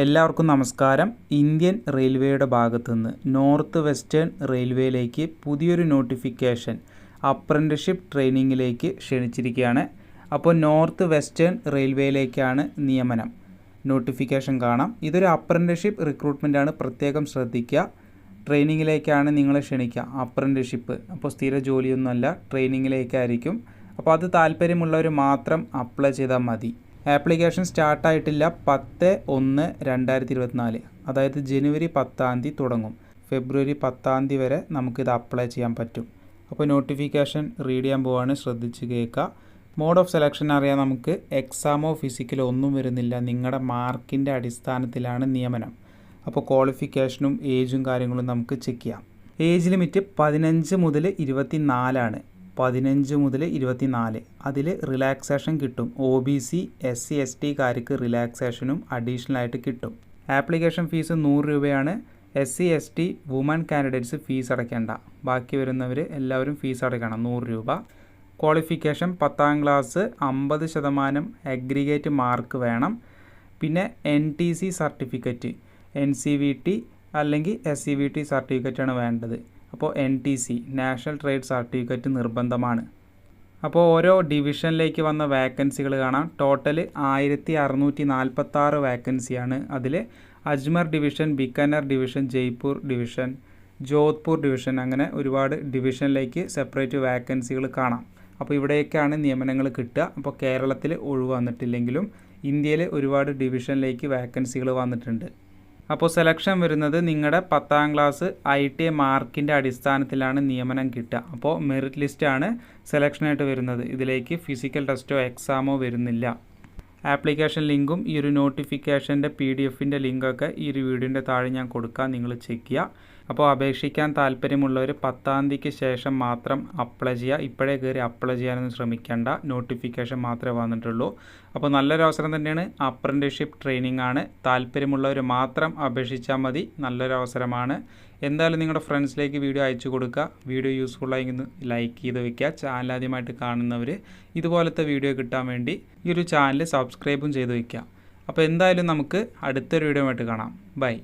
എല്ലാവർക്കും നമസ്കാരം. ഇന്ത്യൻ റെയിൽവേയുടെ ഭാഗത്തുനിന്ന് നോർത്ത് വെസ്റ്റേൺ റെയിൽവേയിലേക്ക് പുതിയൊരു നോട്ടിഫിക്കേഷൻ അപ്രന്റിഷിപ്പ് ട്രെയിനിങ്ങിലേക്ക് ക്ഷണിച്ചിരിക്കുകയാണ്. അപ്പോൾ നോർത്ത് വെസ്റ്റേൺ റെയിൽവേയിലേക്കാണ് നിയമനം. നോട്ടിഫിക്കേഷൻ കാണാം. ഇതൊരു അപ്രന്റിഷിപ്പ് റിക്രൂട്ട്മെന്റ് ആണ് പ്രത്യേകം ശ്രദ്ധിക്കുക. ട്രെയിനിങ്ങിലേക്കാണ് നിങ്ങളെ ക്ഷണിക്കുക. അപ്രന്റിഷിപ്പ് അപ്പോൾ സ്ഥിര ജോലിയൊന്നുമല്ല. ട്രെയിനിങ്ങിലേക്കായിരിക്കും. അപ്പോൾ അത് താല്പര്യമുള്ളവർ മാത്രം അപ്ലൈ ചെയ്താൽ മതി. ആപ്ലിക്കേഷൻ സ്റ്റാർട്ടായിട്ടില്ല. പത്ത് ഒന്ന് രണ്ടായിരത്തി ഇരുപത്തിനാല് അതായത് ജനുവരി പത്താം തീയതി തുടങ്ങും. ഫെബ്രുവരി പത്താം തീയതി വരെ നമുക്കിത് അപ്ലൈ ചെയ്യാൻ പറ്റും. അപ്പോൾ നോട്ടിഫിക്കേഷൻ റീഡ് ചെയ്യാൻ പോവാണ്. ശ്രദ്ധിച്ച് കേൾക്കുക. മോഡ് ഓഫ് സെലക്ഷൻ അറിയാൻ നമുക്ക്. എക്സാമോ ഫിസിക്കലോ ഒന്നും വരുന്നില്ല. നിങ്ങളുടെ മാർക്കിന്റെ അടിസ്ഥാനത്തിലാണ് നിയമനം. അപ്പോൾ ക്വാളിഫിക്കേഷനും ഏജും കാര്യങ്ങളും നമുക്ക് ചെക്ക് ചെയ്യാം. ഏജ് ലിമിറ്റ് പതിനഞ്ച് മുതൽ ഇരുപത്തി നാലാണ് പതിനഞ്ച് മുതൽ ഇരുപത്തിനാല്. അതിൽ റിലാക്സേഷൻ കിട്ടും. O B C S C S ടിക്കാർക്ക് റിലാക്സേഷനും അഡീഷണൽ ആയിട്ട് കിട്ടും. ആപ്ലിക്കേഷൻ ഫീസ് നൂറ് രൂപയാണ്. S C S T women candidates fees അടയ്ക്കേണ്ട. ബാക്കി വരുന്നവർ എല്ലാവരും ഫീസ് അടയ്ക്കണം. നൂറ് രൂപ. ക്വാളിഫിക്കേഷൻ പത്താം ക്ലാസ് അമ്പത് ശതമാനം അഗ്രിഗേറ്റ് മാർക്ക് വേണം. പിന്നെ N T C certificate. N C V T അല്ലെങ്കിൽ എസ് സി വി ടി സർട്ടിഫിക്കറ്റാണ് വേണ്ടത്. അപ്പോൾ N T C national trade certificate നിർബന്ധമാണ്. അപ്പോൾ ഓരോ ഡിവിഷനിലേക്ക് വന്ന വാക്കൻസികൾ കാണാം. ടോട്ടൽ ആയിരത്തി അറുന്നൂറ്റി നാൽപ്പത്താറ് വാക്കൻസിയാണ് അതിൽ Ajmer division Bikaner division Jaipur division Jodhpur division അങ്ങനെ ഒരുപാട് ഡിവിഷനിലേക്ക് സെപ്പറേറ്റ് വാക്കൻസികൾ കാണാം. അപ്പോൾ ഇവിടെയൊക്കെയാണ് നിയമനങ്ങൾ കിട്ടുക. അപ്പോൾ കേരളത്തിൽ ഒഴിവ് വന്നിട്ടില്ലെങ്കിലും ഇന്ത്യയിൽ ഒരുപാട് ഡിവിഷനിലേക്ക് വാക്കൻസികൾ വന്നിട്ടുണ്ട്. അപ്പോൾ സെലക്ഷൻ വരുന്നത് നിങ്ങളുടെ പത്താം ക്ലാസ് ഐ ടി മാർക്കിന്റെ അടിസ്ഥാനത്തിലാണ് നിയമനം കിട്ടുക. അപ്പോൾ മെറിറ്റ് ലിസ്റ്റാണ് സെലക്ഷനായിട്ട് വരുന്നത്. ഇതിലേക്ക് ഫിസിക്കൽ ടെസ്റ്റോ എക്സാമോ വരുന്നില്ല. ആപ്ലിക്കേഷൻ ലിങ്കും ഈ ഒരു നോട്ടിഫിക്കേഷന്റെ പി ഡി എഫിന്റെ ലിങ്കൊക്കെ ഈ ഒരു വീഡിയോന്റെ താഴെ ഞാൻ കൊടുക്കാം നിങ്ങൾ ചെക്ക് ചെയ്യുക. അപ്പോൾ അപേക്ഷിക്കാൻ താല്പര്യമുള്ളവർ പത്താം തീയതിക്ക് ശേഷം മാത്രം അപ്ലൈ ചെയ്യുക. ഇപ്പോഴേ കയറി അപ്ലൈ ചെയ്യാനൊന്നും ശ്രമിക്കേണ്ട നോട്ടിഫിക്കേഷൻ മാത്രമേ വന്നിട്ടുള്ളൂ. അപ്പോൾ നല്ലൊരു അവസരം തന്നെയാണ് അപ്രന്റിഷിപ്പ് ട്രെയിനിങ് ആണ് താല്പര്യമുള്ളവർ മാത്രം അപേക്ഷിച്ചാൽ മതി നല്ലൊരു അവസരമാണ്. എന്തായാലും നിങ്ങളുടെ ഫ്രണ്ട്സിലേക്ക് വീഡിയോ അയച്ചു കൊടുക്കുക. വീഡിയോ യൂസ്ഫുള്ളായി ലൈക്ക് ചെയ്ത് വയ്ക്കുക ചാനൽ ആദ്യമായിട്ട് കാണുന്നവർ ഇതുപോലത്തെ വീഡിയോ കിട്ടാൻ വേണ്ടി ഈ ഒരു ചാനൽ സബ്സ്ക്രൈബും ചെയ്ത് വയ്ക്കുക അപ്പോൾ എന്തായാലും നമുക്ക് അടുത്തൊരു വീഡിയോ ആയിട്ട് കാണാം. ബൈ